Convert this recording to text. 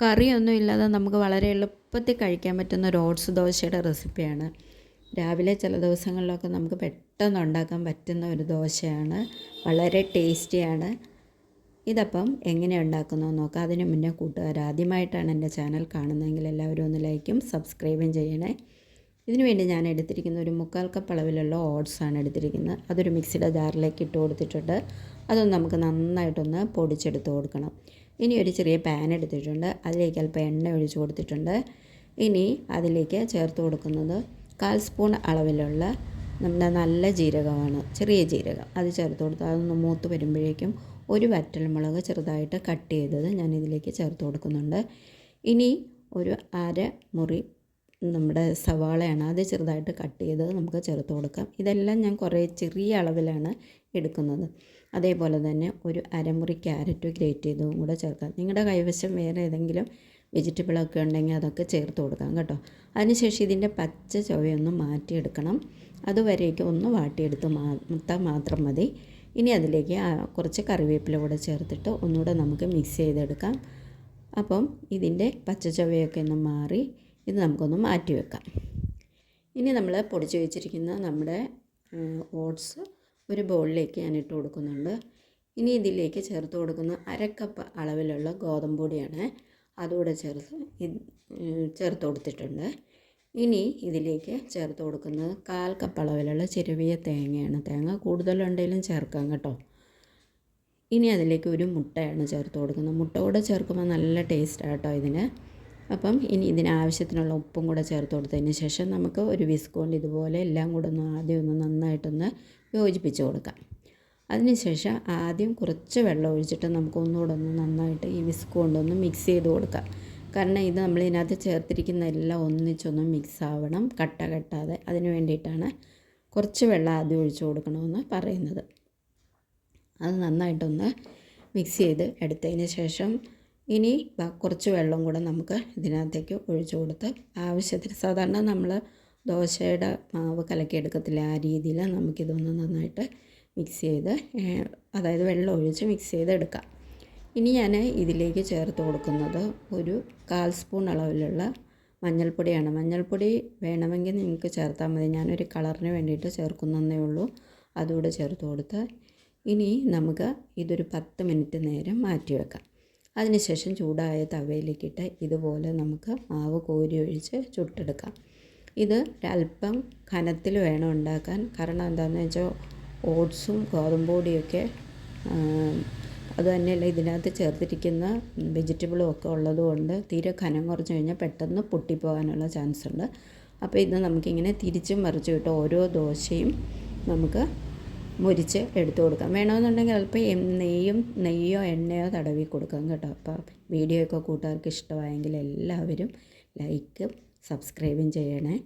കറിയൊന്നും ഇല്ലാതെ നമുക്ക് വളരെ എളുപ്പത്തിൽ കഴിക്കാൻ പറ്റുന്ന ഒരു ഓട്സ് ദോശയുടെ റെസിപ്പിയാണ്. രാവിലെ ചില ദിവസങ്ങളിലൊക്കെ നമുക്ക് പെട്ടെന്ന് ഉണ്ടാക്കാൻ പറ്റുന്ന ഒരു ദോശയാണ്. വളരെ ടേസ്റ്റിയാണ്. ഇതപ്പം എങ്ങനെ ഉണ്ടാക്കുന്നതെന്ന് നോക്കാം. അതിന് മുന്നേ കൂട്ടുകാർ ആദ്യമായിട്ടാണ് എന്റെ ചാനൽ കാണുന്നതെങ്കിൽ എല്ലാവരും ഒന്ന് ലൈക്കും സബ്സ്ക്രൈബും ചെയ്യണേ. ഇതിനുവേണ്ടി ഞാൻ എടുത്തിരിക്കുന്ന ഒരു മുക്കാൽ കപ്പ് അളവിലുള്ള ഓട്സാണ് എടുത്തിരിക്കുന്നത്. അതൊരു മിക്സിയുടെ ജാറിലേക്ക് ഇട്ട് കൊടുത്തിട്ടുണ്ട്. അതൊന്ന് നമുക്ക് നന്നായിട്ടൊന്ന് പൊടിച്ചെടുത്ത് കൊടുക്കണം. ഇനി ഒരു ചെറിയ പാൻ എടുത്തിട്ടുണ്ട്. അതിലേക്ക് അല്പം എണ്ണ ഒഴിച്ച് കൊടുത്തിട്ടുണ്ട്. ഇനി അതിലേക്ക് ചേർത്ത് കൊടുക്കുന്നത് കാൽ സ്പൂൺ അളവിലുള്ള നമ്മുടെ നല്ല ജീരകമാണ്. ചെറിയ ജീരകം. അത് ചേർത്ത് കൊടുത്ത് അതൊന്ന് മൂത്ത് വരുമ്പോഴേക്കും ഒരു വറ്റൽ മുളക് ചെറുതായിട്ട് കട്ട് ചെയ്തത് ഞാൻ ഇതിലേക്ക് ചേർത്ത് കൊടുക്കുന്നുണ്ട്. ഇനി ഒരു അര മുറി നമ്മുടെ സവാളയാണ് അത് ചെറുതായിട്ട് കട്ട് ചെയ്തത് നമുക്ക് ചേർത്ത് കൊടുക്കാം. ഇതെല്ലാം ഞാൻ കുറേ ചെറിയ അളവിലാണ് എടുക്കുന്നത്. അതേപോലെ തന്നെ ഒരു അരമുറി ക്യാരറ്റ് ഗ്രേറ്റ് ചെയ്തതും കൂടെ ചേർക്കാം. നിങ്ങളുടെ കൈവശം വേറെ ഏതെങ്കിലും വെജിറ്റബിളൊക്കെ ഉണ്ടെങ്കിൽ അതൊക്കെ ചേർത്ത് കൊടുക്കാം കേട്ടോ. അതിനുശേഷം ഇതിന്റെ പച്ച ചുവയൊന്ന് മാറ്റിയെടുക്കണം. അതുവരേക്കും ഒന്ന് വാട്ടിയെടുത്ത് മാത്താൽ മാത്രം മതി. ഇനി അതിലേക്ക് കുറച്ച് കറിവേപ്പില കൂടെ ചേർത്തിട്ട് ഒന്നുകൂടെ നമുക്ക് മിക്സ് ചെയ്തെടുക്കാം. അപ്പം ഇതിന്റെ പച്ച ചുവയൊക്കെ ഒന്ന് മാറി ഇത് നമുക്കൊന്ന് മാറ്റി വെക്കാം. ഇനി നമ്മൾ പൊടിച്ച് വെച്ചിരിക്കുന്ന നമ്മുടെ ഓട്സ് ഒരു ബൗളിലേക്ക് ഞാൻ ഇട്ട് കൊടുക്കുന്നുണ്ട്. ഇനി ഇതിലേക്ക് ചേർത്ത് കൊടുക്കുന്ന അരക്കപ്പ് അളവിലുള്ള ഗോതമ്പ് പൊടിയാണ് അതുകൂടെ ചേർത്ത് ചേർത്ത് കൊടുത്തിട്ടുണ്ട്. ഇനി ഇതിലേക്ക് ചേർത്ത് കൊടുക്കുന്നത് കാൽ കപ്പ് അളവിലുള്ള ചെരുവിയ തേങ്ങയാണ്. തേങ്ങ കൂടുതലുണ്ടെങ്കിലും ചേർക്കാം കേട്ടോ. ഇനി അതിലേക്ക് ഒരു മുട്ടയാണ് ചേർത്ത് കൊടുക്കുന്നത്. മുട്ട കൂടെ ചേർക്കുമ്പോൾ നല്ല ടേസ്റ്റാണ് കേട്ടോ ഇതിന്. അപ്പം ഇനി ഇതിനാവശ്യത്തിനുള്ള ഉപ്പും കൂടെ ചേർത്ത് കൊടുത്തതിന് ശേഷം നമുക്ക് ഒരു വിസ്ക് കൊണ്ട് ഇതുപോലെ എല്ലാം കൂടെ ഒന്ന് ആദ്യം ഒന്ന് നന്നായിട്ടൊന്ന് യോജിപ്പിച്ച് കൊടുക്കാം. അതിനുശേഷം ആദ്യം കുറച്ച് വെള്ളം ഒഴിച്ചിട്ട് നമുക്ക് ഒന്നുകൂടെ ഒന്ന് നന്നായിട്ട് ഈ വിസ്ക് ഒന്ന് മിക്സ് ചെയ്ത് കൊടുക്കാം. കാരണം ഇത് നമ്മൾ ഇതിനകത്ത് ചേർത്തിരിക്കുന്ന എല്ലാം ഒന്നിച്ചൊന്ന് മിക്സ് ആവണം കട്ട കെട്ടാതെ. അതിന് വേണ്ടിയിട്ടാണ് കുറച്ച് വെള്ളം ആദ്യം ഒഴിച്ച് കൊടുക്കണമെന്ന് പറയുന്നത്. അത് നന്നായിട്ടൊന്ന് മിക്സ് ചെയ്ത് എടുത്തതിന് ശേഷം ഇനി കുറച്ച് വെള്ളം കൂടെ നമുക്ക് ഇതിനകത്തേക്ക് ഒഴിച്ചു കൊടുത്ത് ആവശ്യത്തിന് സാധാരണ നമ്മൾ ദോശയുടെ മാവ് കലക്കിയെടുക്കത്തില്ല ആ രീതിയിൽ നമുക്കിതൊന്ന് നന്നായിട്ട് മിക്സ് ചെയ്ത് അതായത് വെള്ളം ഒഴിച്ച് മിക്സ് ചെയ്ത് എടുക്കാം. ഇനി ഞാൻ ഇതിലേക്ക് ചേർത്ത് കൊടുക്കുന്നത് ഒരു കാൽ സ്പൂൺ അളവിലുള്ള മഞ്ഞൾപ്പൊടിയാണ്. മഞ്ഞൾപ്പൊടി വേണമെങ്കിൽ നിങ്ങൾക്ക് ചേർത്താൽ മതി. ഞാനൊരു കളറിന് വേണ്ടിയിട്ട് ചേർക്കുന്നതേ ഉള്ളൂ. അതുകൂടെ ചേർത്ത് കൊടുത്ത് ഇനി നമുക്ക് ഇതൊരു പത്ത് മിനിറ്റ് നേരം മാറ്റി വെക്കാം അതിനുശേഷം ചൂടായ തവയിലേക്കിട്ട് ഇതുപോലെ നമുക്ക് മാവ് കോരി ഒഴിച്ച് ചുട്ടെടുക്കാം. ഇത് അല്പം കനത്തിൽ വേണം ഉണ്ടാക്കാൻ. കാരണം എന്താണെന്ന് വെച്ചാൽ ഓട്സും ഗോതമ്പൊടിയൊക്കെ അതുതന്നെയല്ല അത് തന്നെയല്ല ഇതിനകത്ത് ചേർത്തിരിക്കുന്ന വെജിറ്റബിളും ഒക്കെ ഉള്ളതുകൊണ്ട് തീരെ കനം കുറച്ച് കഴിഞ്ഞാൽ പെട്ടെന്ന് പൊട്ടിപ്പോകാനുള്ള ചാൻസ് ഉണ്ട് അപ്പോൾ ഇത് നമുക്കിങ്ങനെ തിരിച്ചും മറിച്ചും ഇട്ട് ഓരോ ദോശയും നമുക്ക് മുരിച്ച് എടുത്തു കൊടുക്കാം. വേണമെന്നുണ്ടെങ്കിൽ അല്പം നെയ്യും നെയ്യോ എണ്ണയോ തടവി കൊടുക്കാം കേട്ടോ. അപ്പോൾ വീഡിയോ ഒക്കെ കൂട്ടുകാർക്ക് ഇഷ്ടമായെങ്കിൽ എല്ലാവരും ലൈക്കും സബ്സ്ക്രൈബും ചെയ്യണേ.